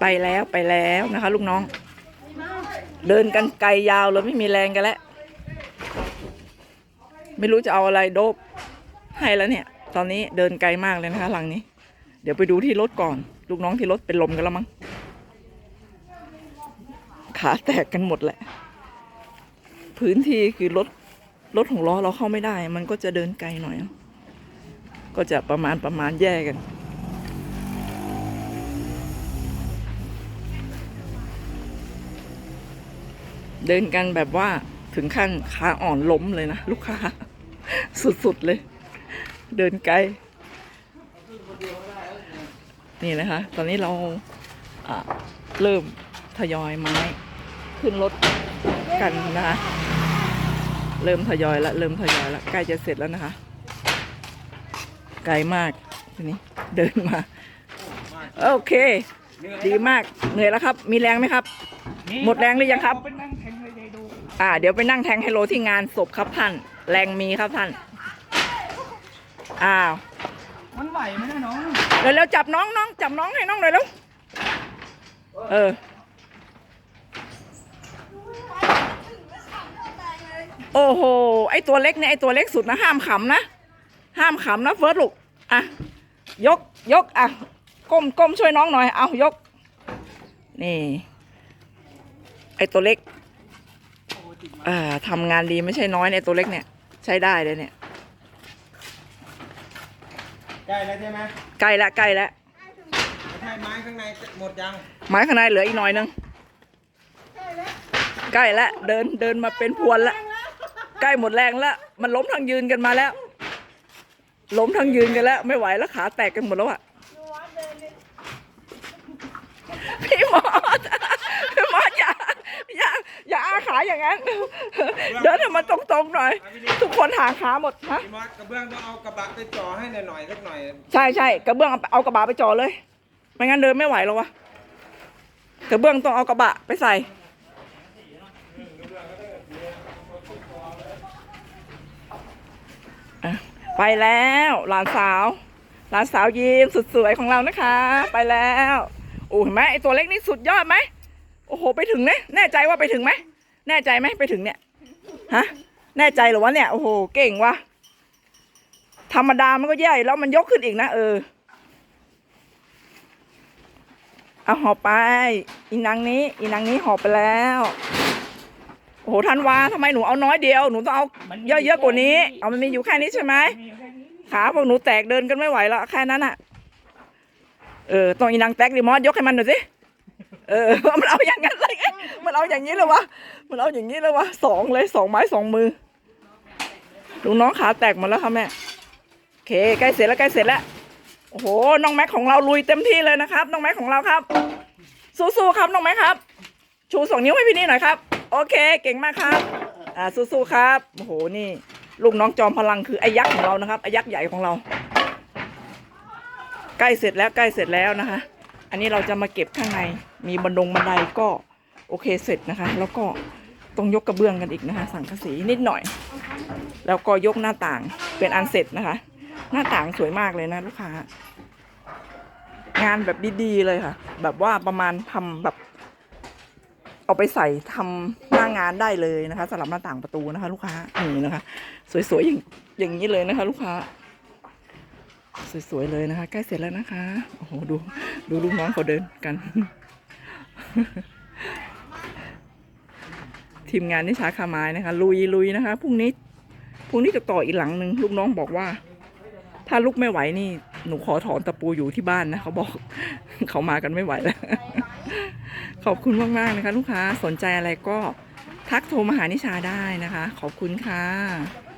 ไปแล้วไปแล้วนะคะ ลูกน้อง เดินกันไกลยาวเลยไม่มีแรงกันแล้ว ไม่รู้จะเอาอะไรโดบให้แล้วเนี่ย ตอนนี้เดินไกลมากเลยนะคะ หลังนี้ เดี๋ยวไปดูที่รถก่อน ลูกน้องที่รถเป็นลมกันแล้วมั้งขาแตกกันหมดแหละ พื้นที่คือรถรถของล้อเราเข้าไม่ได้ มันก็จะเดินไกลหน่อย ก็จะประมาณประมาณแย่กัน เดินกันแบบว่าถึงขั้นขาอ่อนล้มเลยนะ ลูกค้า สุดๆเลย เดินไกล นี่นะคะ ตอนนี้เราเริ่มทยอยไม้ขึ้นรถกันนะคะ เริ่มทยอยล้วเริ่มทยอยล้วใกล้จะเสร็จแล้วนะคะ ไกลมากทีนี้เดินมา โอเค ดีมากเหนื่อยแล้วครับ มีแรงไหมครับ หมดแรงหรือยังครับเป็นนั่งแทงเลยดูอ่า เดี๋ยวไปนั่งแทงไฮโลที่งานศพครับท่าน แรงมีครับท่าน อ้าว มันไหวไหมนะน้องเร็วๆจับน้องน้องจับน้องให้น้องหน่อยแล้วเออ โอ้โห ไอตัวเล็กเนี่ยไอตัวเล็กสุดนะห้ามขำนะ ห้ามขำนะเฟิร์สลูกอะยกยกอะก้มก้มช่วยน้องหน่อย เอายก นี่ ไอตัวเล็กอ่าทำงานดีไม่ใช่น้อยเนี่ยตัวเล็กเนี่ย ใช้ได้เลยเนี่ยใกล้แล้วใช่ไหมใกล้ละใกล้ละไม่ใช่ไม้ข้างในหมดยังไม้ข้างในเหลืออีกหน่อยนึงใกล้แล้วเดินเดินมาเป็นพวนแล้วใกล้หมดแรงแล้วมันล้มทางยืนกันมาแล้ว ล้มทางยืนกันแล้ว ไม่ไหวแล้วขาแตกกันหมดแล้วอะพี่หมอสพี่หมอสอย่าอย่าอย่าอาขาอย่างนั้น เดินให้มันตรงๆหน่อย ทุกคนหางขาหมดฮะพี่มอสกระเบื้องต้องเอากระบะไปจ่อให้หน่อยๆสักหน่อยใช่ใช่กระเบื้องเอาเอากระบะไปจ่อเลย ไม่งั้นเดินไม่ไหวหรอกวะกระเบื้องต้องเอากระบะไปใส่อะ ไปแล้วหลานสาวหลานสาวยิ้มสุดสวยของเรานะคะ ไปแล้วโอ้เห็นไหมไอตัวเล็กนี่สุดยอดไหมโอ้โหไปถึงนี่ยแน่ใจว่าไปถึงไหมแน่ใจไหมไปถึงเนี่ยฮะแน่ใจหรือวะเนี่ยโอ้โหเก่งว่ะธรรมดามันก็แย่อยู่แล้วมันยกขึ้นอีกนะเออเอาหอบไปอีนางนี้อีนางนี้หอบไปแล้ว โอ้โหธันวาทำไมหนูเอาน้อยเดียว หนูต้องเอาเยอะๆกว่านี้ เอามันมีอยู่แค่นี้ใช่ไหมขาพวกหนูแตกเดินกันไม่ไหวแล้วแค่นั้นอะ เออต้องอีนางแตกดิมอสยกให้มันหน่อยสิ เออ มันเอาอย่างนั้นเลยมันเอาอย่างนี้เลยวะ มันเอาอย่างนี้เลยวะสองเลยสองไม้สองมือลูกน้องขาแตกหมดแล้วค่ะแม่โอเคใกล้เสร็จแล้วใกล้เสร็จแล้ว โอ้โห น้องแม็กของเราลุยเต็มที่เลยนะครับ น้องแม็กของเราครับ สู้ๆครับน้องแม็กครับ ชูสองนิ้วให้พี่นี่หน่อยครับ โอเค เก่งมากครับ อ่าสู้ๆครับโอ้โหนี่ ลูกน้องจอมพลังคือไอ้ยักษ์ของเรานะครับไอ้ยักษ์ใหญ่ของเรา ใกล้เสร็จแล้วใกล้เสร็จแล้วนะคะ อันนี้เราจะมาเก็บข้างในมีบันดงบันไดก็โอเคเสร็จนะคะ แล้วก็ต้องยกกระเบื้องกันอีกนะคะ สังกะสีนิดหน่อย แล้วก็ยกหน้าต่างเป็นอันเสร็จนะคะ หน้าต่างสวยมากเลยนะลูกค้างานแบบดีๆเลยค่ะ แบบว่าประมาณทำแบบ เอาไปใส่ทำหน้างานได้เลยนะคะสำหรับหน้าต่างประตูนะคะ ลูกค้านี่นะคะ สวยๆอย่างอย่างนี้เลยนะคะ ลูกค้า สวยๆเลยนะคะ ใกล้เสร็จแล้วนะคะโอ้โหดูดูลูกน้องเขาเดินกัน ทีมงานนิชาคาไม้นะคะ ลุยลุยนะคะพรุ่งนี้พรุ่งนี้จะต่ออีกหลังหนึ่งลูกน้องบอกว่า ถ้าลุกไม่ไหวนี่หนูขอถอนตะปูอยู่ที่บ้านนะเขาบอก เขามากันไม่ไหวแล้ว ขอบคุณมากๆนะคะ ลูกค้าสนใจอะไรก็ทักโทรมาหานิชาได้นะคะ ขอบคุณค่ะ